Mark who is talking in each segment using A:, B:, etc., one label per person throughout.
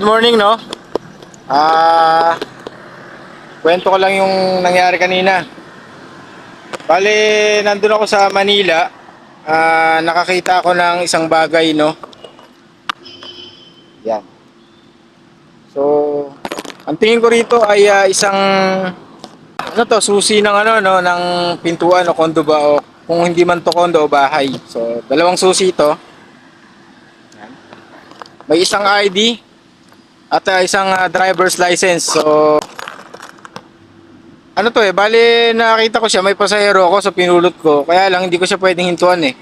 A: good morning, no? Ah, kwento ko lang yung nangyari kanina. Bale, nandun ako sa Manila. Ah, nakakita ako ng isang bagay, no? Yan. So, ang tingin ko rito ay ah, isang ano to, susi ng ano no, ng pintuan o kondo ba o kung hindi man to kondo o bahay. So, dalawang susi ito. May isang ID at ah, isang ah, driver's license. So, ano to eh, bali nakita ko siya, may pasahero ako so pinulot ko. Kaya lang hindi ko siya pwedeng hintuan eh.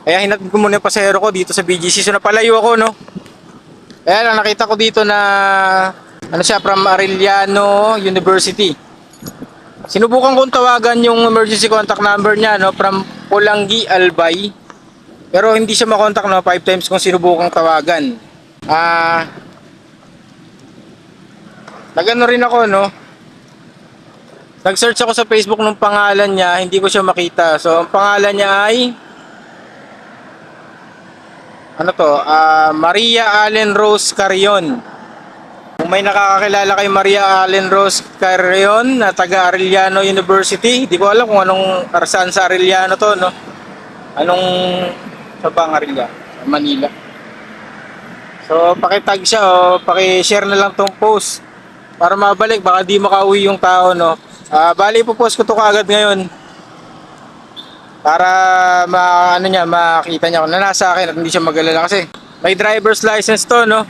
A: Kaya hinatid ko muna yung pasahero ko dito sa BGC. So napalayo ako no. Kaya lang nakita ko dito na ano siya from Arellano University. Sinubukan kong tawagan yung emergency contact number niya no from Pulangi Albay. Pero hindi siya makontak no, five times kung sinubukang tawagan. Ah Nagano rin ako no. Nag-search ako sa Facebook ng pangalan niya, hindi ko siya makita. So ang pangalan niya ay ano to? Ah, Maria Allen Rose Carrion. Kung may nakakakilala kay Maria Allen Rose Carrion na taga Arellano University, hindi ko alam kung anong saan sa Arellano to, no? Anong sa bang Arellano? Manila. So, pakitag siya o paki-share na lang tong post para mabalik baka di makauwi yung tao, no? Ah, bali po post ko to kaagad ngayon. Para ma ano niya makita niya kung na nasa akin at hindi siya magalala kasi may driver's license to no?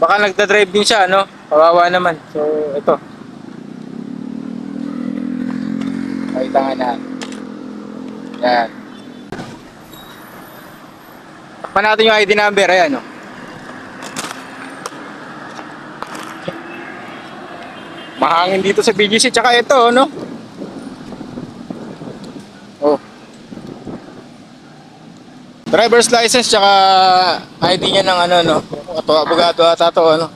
A: Baka nagda-drive din siya no? Kawawa naman. So ito. Makita nga na. Yan. Takpan natin yung ID number. Ayan no mahangin dito sa BGC tsaka ito no Oh. Driver's license tsaka ID niya ng ano no. Ato abogado ata to ano.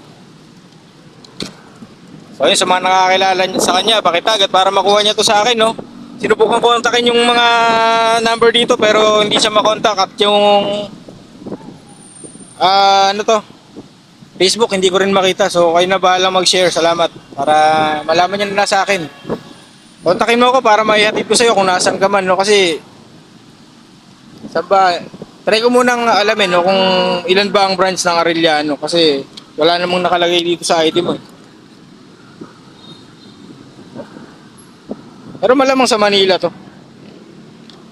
A: So yun sa mga nakakilala sa kanya, pakitag at para makuha niya to sa akin no. Sinubukan ko kontakin yung mga number dito pero hindi siya makontak at yung ah ano to Facebook hindi ko rin makita so kayo na bahala mag-share salamat para malaman niya na nasa akin Kontakin mo ako para maihatid ko sa'yo kung nasan ka man, no? Kasi, saan ba, try ko munang alamin, no? Kung ilan ba ang branch ng Arellano. Kasi, wala namang nakalagay dito sa ID mo. eh. Pero malamang sa Manila to.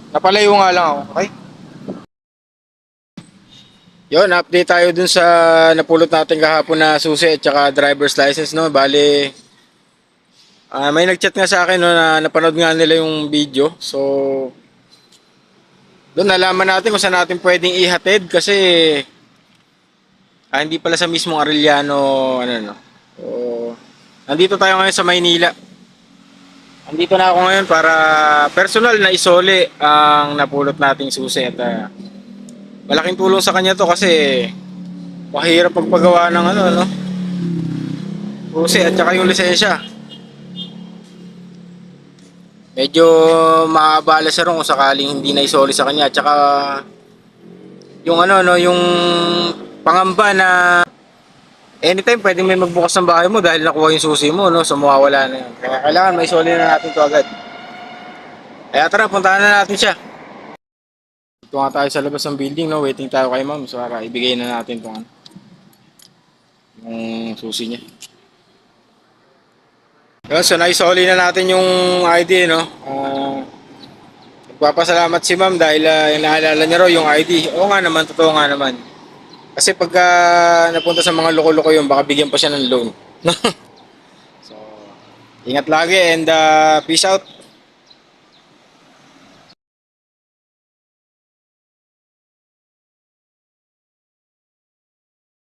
A: Napalayo nga lang ako, okay? Yon, update tayo dun sa napulot natin kahapon na susi at saka driver's license, no? Bale, Ah, may nagchat nga sa akin no, na napanood nga nila yung video. So doon nalaman natin kung saan natin pwedeng ihatid kasi ah, hindi pala sa mismong Arellano ano no. So nandito tayo ngayon sa Maynila. Nandito na ako ngayon para personal na isole ang napulot nating susi at ah, malaking tulong sa kanya to kasi mahirap pagpagawa ng ano no. Susi at saka yung lisensya medyo maabala ron kung sakaling hindi na isoli sa kanya. Tsaka yung ano no, yung pangamba na anytime pwedeng may magbukas ng bahay mo dahil nakuha yung susi mo no, so mawawala na yun. Kaya kailangan may isoli na natin to agad. Kaya tara, puntahan na natin siya. Ito nga tayo sa labas ng building, no? waiting tayo kay ma'am. So, para ibigay na natin itong ano, yung susi niya. Yun, so naisoli na natin yung ID, no? Uh, nagpapasalamat si ma'am dahil uh, naalala niya raw yung ID. Oo nga naman, totoo nga naman. Kasi pagka napunta sa mga loko-loko yun, baka bigyan pa siya ng loan. so, ingat lagi and uh, peace out.